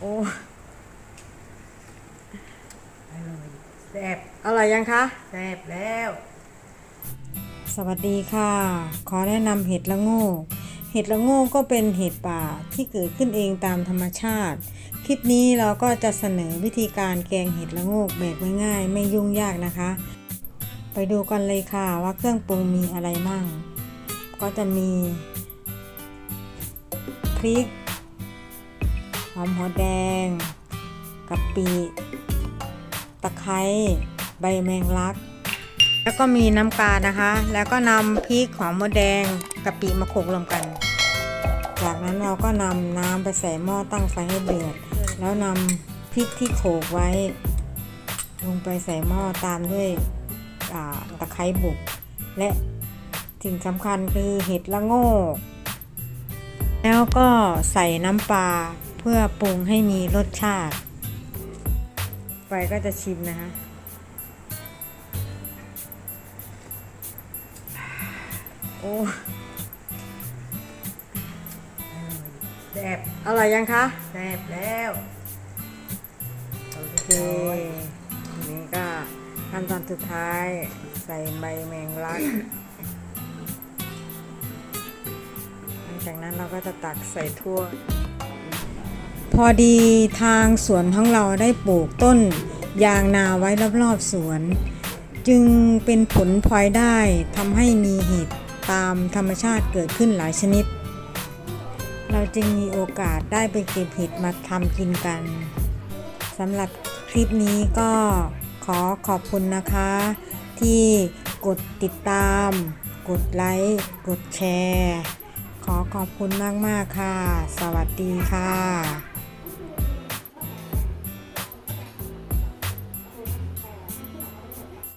โอ้อร่อยแซ่บอร่อยยังคะแซ่บแล้ว สวัสดีค่ะ ขอแนะนำเห็ดละโง่เห็ดละโง่ก็เป็นเห็ดป่าที่เกิดขึ้นเองตามธรรมชาติ คลิปนี้เราก็จะเสนอวิธีการแกงเห็ดละโง่แบบง่ายๆไม่ยุ่งยากนะคะ ไปดูกันเลยค่ะว่าเครื่องปรุงมีอะไรมั่งก็จะมีพริกห อมหัวแดงกะปิตะไคร้ใบแมงลัก แล้วก็มีน้ำปลานะคะ แล้วก็นำพริกหอมมดแดงกะปิมาโขลกรวมกัน จากนั้นเราก็นำน้ำไปใส่หม้อตั้งไฟให้เดือด แล้วนำพริกที่โขลกไว้ ลงไปใส่หม้อตามด้วยตะไคร้บุก และสิ่งสำคัญคือเห็ดละโงกแล้วก็ใส่น้ำปลา พื่อปรุงให้มีรสชาติไฟก็จะชิมนะคะโอ้แซ่บอร่อยยังคะแซ่บแล้วโอเคทีนี้ก็ขั้นตอนสุดท้ายใส่ใบแมงลักหลังจากนั้นเราก็จะตักใส่ถ้วย พอดีทางสวนของเราได้ปลูกต้นยางนาไว้รอบๆสวน จึงเป็นผลพลอยได้ทำให้มีเห็ดตามธรรมชาติเกิดขึ้นหลายชนิด เราจึงมีโอกาสได้ไปเก็บเห็ดมาทำกินกันสำหรับคลิปนี้ก็ขอขอบคุณนะคะ ที่กดติดตาม กดไลค์ กดแชร์ ขอขอบคุณมาก ๆ ค่ะ สวัสดีค่ะ